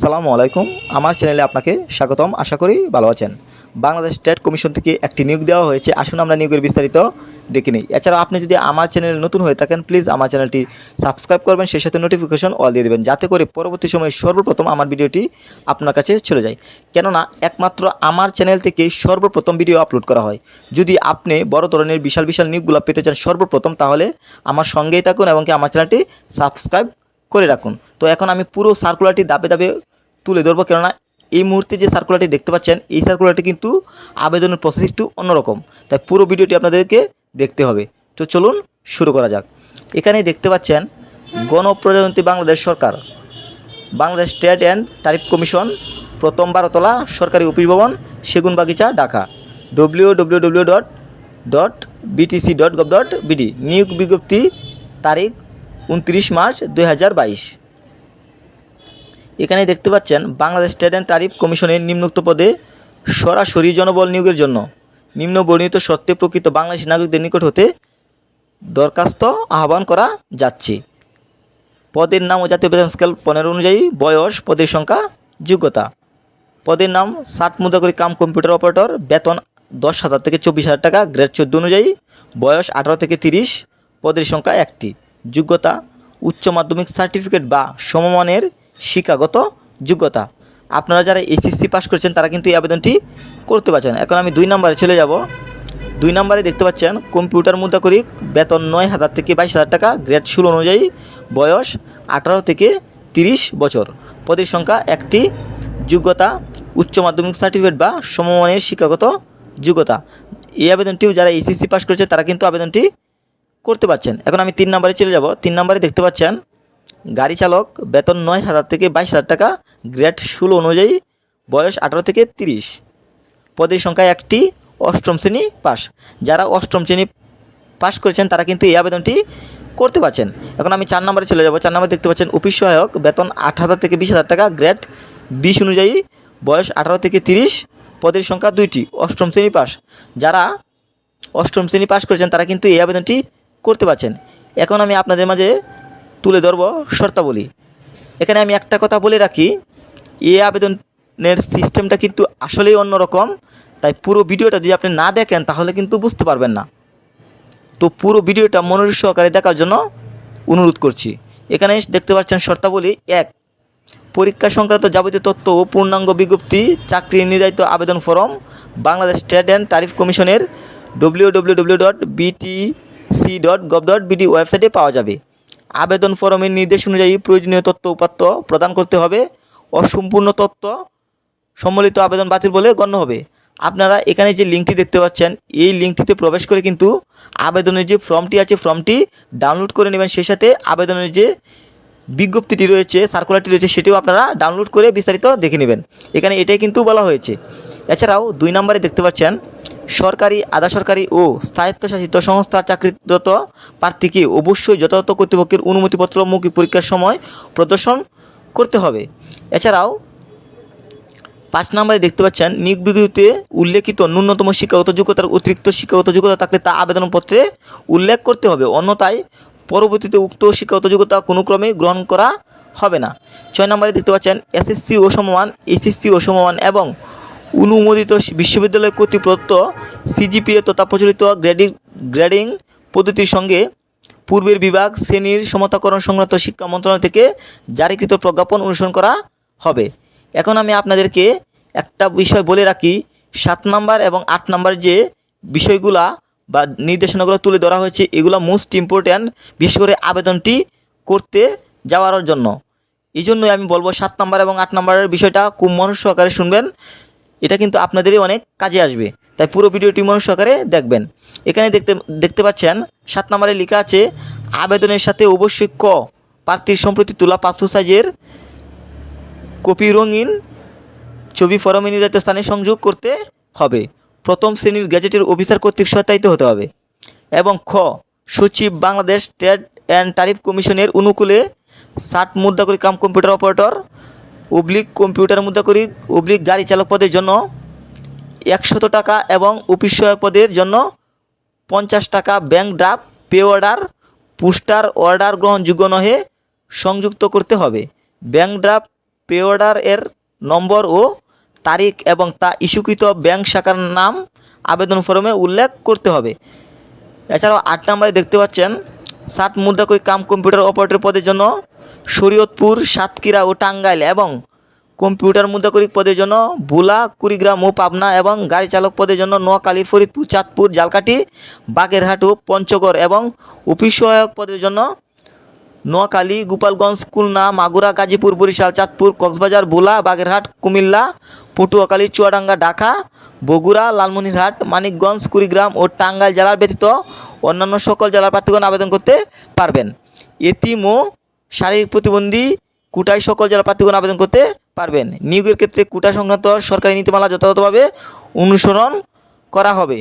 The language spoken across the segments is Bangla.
আসসালামু আলাইকুম। আমার চ্যানেলে আপনাকে স্বাগতম। আশা করি ভালো আছেন। বাংলাদেশ স্টেট কমিশন থেকে একটি নিয়োগ দেওয়া হয়েছে। আসুন আমরা নিয়োগের বিস্তারিত দেখে নিই। এছাড়াও আপনি যদি আমার চ্যানেলে নতুন হয়ে থাকেন প্লিজ আমার চ্যানেলটি সাবস্ক্রাইব করবেন। সেই সাথে নোটিফিকেশন অল দিয়ে দেবেন। যাতে করে পরবর্তী সময়ে সর্বপ্রথম আমার ভিডিওটি আপনার কাছে চলে যায়। কেননা, একমাত্র আমার চ্যানেল থেকে সর্বপ্রথম ভিডিও আপলোড করা হয়। যদি আপনি বড় ধরনের, বিশাল বিশাল নিয়োগগুলো পেতে চান সর্বপ্রথম, তাহলে আমার সঙ্গেই থাকুন এবং কি আমার চ্যানেলটি সাবস্ক্রাইব করে রাখুন। তো এখন আমি পুরো সার্কুলারটি দাবে দাবে তুলে ধরবো। কেননা এই মুহূর্তে যে সার্কুলারটি দেখতে পাচ্ছেন, এই সার্কুলারটি কিন্তু আবেদনের প্রসেস একটু অন্যরকম। তাই পুরো ভিডিওটি আপনাদেরকে দেখতে হবে। তো চলুন শুরু করা যাক। এখানে দেখতে পাচ্ছেন, গণপ্রজাতন্ত্রী বাংলাদেশ সরকার, Bangladesh state and tariff commission, প্রথম বারোতলা সরকারি অফিস ভবন Segun Bagicha Dhaka W W W dot dot BTC dot gov dot BD নিয়োগ বিজ্ঞপ্তি তারিখ উনত্রিশ মার্চ দুই হাজার বাইশ। এখানে দেখতে পাচ্ছেন বাংলাদেশ স্টেট অ্যান্ড তারিফ কমিশনের নিম্নোক্ত পদে সরাসরি জনবল নিয়োগের জন্য নিম্ন বর্ণিত সত্ত্বে প্রকৃত বাংলাদেশি নাগরিকদের নিকট হতে দরখাস্ত আহ্বান করা যাচ্ছে। পদের নাম ও জাতীয় বেতন স্কেল পনেরো অনুযায়ী বয়স, পদের সংখ্যা, যোগ্যতা। পদের নাম ষাট মুদ্রাকরি কাম কম্পিউটার অপারেটর, বেতন দশ হাজার থেকে চব্বিশ হাজার টাকা, গ্রেড চোদ্দ অনুযায়ী বয়স আঠারো থেকে তিরিশ, পদের সংখ্যা একটি। যোগ্যতা, উচ্চ মাধ্যমিক সার্টিফিকেট বা সমমানের শিক্ষাগত যোগ্যতা। আপনারা যারা এসএসসি পাস করেছেন, তারা কিন্তু এই আবেদনটি করতে পারছেন। এখন আমি দুই নম্বরে চলে যাব। দুই নম্বরে দেখতে পাচ্ছেন, কম্পিউটার মুদ্রা করি বেতন নয় হাজার থেকে বাইশ হাজার টাকা, গ্রেড ষোলো অনুযায়ী বয়স আঠারো থেকে তিরিশ বছর। পদের সংখ্যা একটি, যোগ্যতা, উচ্চ মাধ্যমিক সার্টিফিকেট বা সমমানের শিক্ষাগত যোগ্যতা। এই আবেদনটিও যারা এসএসসি পাস করেছে, তারা কিন্তু আবেদনটি করতে পারছেন। এখন আমি তিন নম্বরে চলে যাব। তিন নম্বরে দেখতে পাচ্ছেন গাড়ি চালক, বেতন নয় হাজার থেকে বাইশ হাজার টাকা, গ্রেড ষোলো অনুযায়ী, বয়স আঠারো থেকে তিরিশ। পদের সংখ্যা একটি, অষ্টম শ্রেণি পাস। যারা অষ্টম শ্রেণি পাস করেছেন, তারা কিন্তু এই আবেদনটি করতে পারছেন। এখন আমি চার নম্বরে চলে যাব। চার নম্বরে দেখতে পাচ্ছেন, অফিস সহায়ক, বেতন আট হাজার থেকে বিশ হাজার টাকা, গ্রেড বিশ অনুযায়ী, বয়স আঠারো থেকে তিরিশ, পদের সংখ্যা দুইটি, অষ্টম শ্রেণি পাস। যারা অষ্টম শ্রেণি পাস করেছেন, তারা কিন্তু এই আবেদনটি করতে পারছেন। এখন আমি আপনাদের মাঝে তুলে ধরব শর্তাবলী। এখানে আমি একটা কথা বলে রাখি, এই আবেদনের সিস্টেমটা কিন্তু আসলেই অন্যরকম। তাই পুরো ভিডিওটা যদি আপনি না দেখেন, তাহলে কিন্তু বুঝতে পারবেন না। তো পুরো ভিডিওটা মনোযোগ সহকারে দেখার জন্য অনুরোধ করছি। এখানে দেখতে পাচ্ছেন শর্তাবলী এক, পরীক্ষা সংক্রান্ত যাবতীয় তথ্য ও পূর্ণাঙ্গ বিজ্ঞপ্তি, চাকরি নির্ধারিত আবেদন form, Bangladesh state and tariff কমিশনের W W W dot BTC dot gov dot BD ওয়েবসাইটে পাওয়া যাবে। আবেদন ফরমের নির্দেশ অনুযায়ী প্রয়োজনীয় তথ্য উপাত্ত প্রদান করতে হবে। অসম্পূর্ণ তথ্য সম্মিলিত আবেদন বাতিল বলে গণ্য হবে। আপনারা এখানে যে লিঙ্কটি দেখতে পাচ্ছেন, এই লিঙ্কটিতে প্রবেশ করে কিন্তু আবেদনের যে ফর্মটি আছে, ফর্মটি ডাউনলোড করে নেবেন। সেই সাথে আবেদনের যে বিজ্ঞপ্তিটি রয়েছে, সার্কুলারটি রয়েছে, সেটিও আপনারা ডাউনলোড করে বিস্তারিত দেখে নেবেন। এখানে এটাই কিন্তু বলা হয়েছে। এছাড়াও দুই নম্বরে দেখতে পাচ্ছেন সরকারি, আধা সরকারি ও স্বায়ত্তশাসিত সংস্থার চাকরিরত প্রার্থীকে অবশ্যই যথাযথ কর্তৃপক্ষের অনুমতিপত্র, মৌখিক পরীক্ষার সময় প্রদর্শন করতে হবে। এছাড়াও পাঁচ নম্বরে দেখতে পাচ্ছেন, নিয়োগ বিজ্ঞপ্তিতে উল্লেখিত ন্যূনতম শিক্ষাগত যোগ্যতার অতিরিক্ত শিক্ষাগত যোগ্যতা থাকলে তা আবেদনপত্রে উল্লেখ করতে হবে। অন্যথায় পরবর্তীতে উক্ত শিক্ষাগত যোগ্যতা কোনো ক্রমে গ্রহণ করা হবে না। ছয় নম্বরে দেখতে পাচ্ছেন, এসএসসি ও সমমান, এসএসসি ও সমমান এবং অনুমোদিত বিশ্ববিদ্যালয় কর্তৃক প্রদত্ত সিজিপিএ তথা প্রচলিত গ্রেডিং গ্রেডিং পদ্ধতির সঙ্গে পূর্বের বিভাগ, শ্রেণির সমতাকরণ সংক্রান্ত শিক্ষা মন্ত্রণালয় থেকে জারিকৃত প্রজ্ঞাপন অনুসরণ করা হবে। এখন আমি আপনাদেরকে একটা বিষয় বলে রাখি। সাত নাম্বার এবং আট নাম্বার যে বিষয়গুলা বা নির্দেশনাগুলো তুলে ধরা হয়েছে, এগুলো মোস্ট ইম্পর্ট্যান্ট বিশেষ করে আবেদনটি করতে যাওয়ার জন্য। এই জন্যই আমি বলব সাত নাম্বার এবং আট নাম্বারের বিষয়টা খুব মনোজ সহকারে শুনবেন। এটা কিন্তু আপনাদেরই অনেক কাজে আসবে। তাই পুরো ভিডিওটি মনোজ সহকারে দেখবেন। এখানে দেখতে দেখতে পাচ্ছেন, সাত নম্বরে লেখা আছে, আবেদনের সাথে অবশ্যই ক প্রার্থীর সম্প্রতি তোলা পাসপোর্ট সাইজের কপি রঙিন ছবি ফরমে নির্ধারিত স্থানে সংযোগ করতে হবে। প্রথম শ্রেণির গ্যাজেটের অফিসার কর্তৃক সত্যায়িত হতে হবে। এবং খ, সচিব বাংলাদেশ ট্রেড অ্যান্ড তারিফ কমিশনের অনুকূলে ষাট মুদ্রা করে cum computer operator oblique computer মুদ্রা করি অবলিক গাড়ি চালক পদের জন্য একশত টাকা এবং অফিস সহায়ক পদের জন্য পঞ্চাশ টাকা bank draft pay order postal order গ্রহণযোগ্য নহে, সংযুক্ত করতে হবে। ব্যাংক ড্রাফট পে অর্ডার এর নম্বর ও তারিখ এবং তা ইস্যুকৃত ব্যাংক শাখার নাম আবেদন ফর্মে উল্লেখ করতে হবে। এছাড়াও আট নম্বরে দেখতে পাচ্ছেন, ষাট মুদ্রাকই কাম কম্পিউটার অপারেটর পদের জন্য শরীয়তপুর, সাতক্ষীরা ও টাঙ্গাইল এবং কম্পিউটার মুদ্রাকরিক পদের জন্য ভোলা, কুড়িগ্রাম ও পাবনা এবং গাড়ি চালক পদের জন্য নোয়াখালী, ফরিদপুর, চাঁদপুর, জালকাঠি, বাগেরহাট ও পঞ্চগড় এবং অফিস সহায়ক পদের জন্য নোয়াখালী, গোপালগঞ্জ, খুলনা, মাগুরা, গাজীপুর, বরিশাল, চাঁদপুর, কক্সবাজার, ভোলা, বাগেরহাট, কুমিল্লা, পটুয়াখালী, চুয়াডাঙ্গা, ঢাকা, বগুড়া, লালমনিরহাট, মানিকগঞ্জ, কুড়িগ্রাম ও টাঙ্গাইল জেলার ব্যতীত অন্যান্য সকল জেলার প্রার্থীগণ আবেদন করতে পারবেন। এতিম ও শারীরিক প্রতিবন্ধী কোটায় সকল জেলার প্রার্থীগণ আবেদন করতে পারবেন। নিয়োগের ক্ষেত্রে কোটা সংক্রান্ত সরকারি নীতিমালা যথাযথভাবে অনুসরণ করা হবে।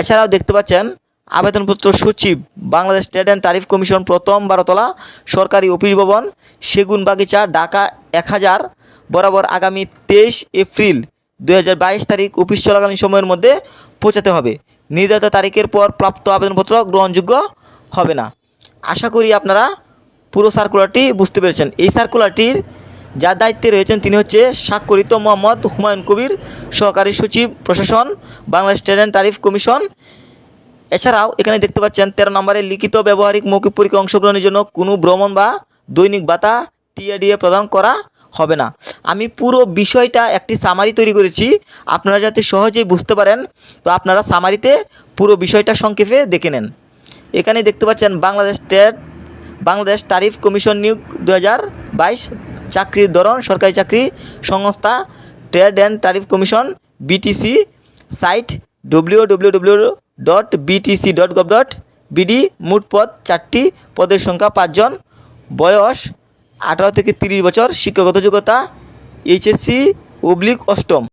এছাড়াও দেখতে পাচ্ছেন, আবেদনপত্র সচিব Bangladesh trade and tariff commission প্রথম বারোতলা সরকারি অফিস ভবন সেগুন বাগিচা ঢাকা এক হাজার, বরাবর আগামী তেইশ এপ্রিল দু হাজার বাইশ তারিখ অফিস চলাকালীন সময়ের মধ্যে পৌঁছাতে হবে। নির্ধারিত তারিখের পর প্রাপ্ত আবেদনপত্র গ্রহণযোগ্য হবে না। আশা করি আপনারা পুরো সার্কুলারটি বুঝতে পেরেছেন। এই সার্কুলারটির যার দায়িত্বে রয়েছেন তিনি হচ্ছে স্বাক্ষরিত মোহাম্মদ হুমায়ুন কবির সহকারী সচিব, প্রশাসন, Bangladesh trade and tariff commission. এছাড়াও এখানে দেখতে পাচ্ছেন তেরো নম্বরে লিখিত ব্যবহারিক মৌখিক পরীক্ষা অংশগ্রহণের জন্য কোনো ভ্রমণ বা দৈনিক ভাতা টিএডিএ প্রদান করা হবে না। আমি পুরো বিষয়টা একটি সামারি তৈরি করেছি। আপনারা যাতে সহজেই বুঝতে পারেন, তো আপনারা সামারিতে পুরো বিষয়টা সংক্ষেপে দেখে নেন। এখানে দেখতে পাচ্ছেন বাংলাদেশ ট্রেড বাংলাদেশ তারিফ কমিশন নিয়োগ দু বাইশ চাকরির ধরন সরকারি চাকরি সংস্থা trade and tariff commission BTC site W W W dot BTC dot gov dot BD মোট পদ চারটি পদের সংখ্যা পাঁচজন। বয়স আঠারো থেকে তিরিশ বছর। শিক্ষাগত যোগ্যতা এইচএসসি অবলিক অষ্টম।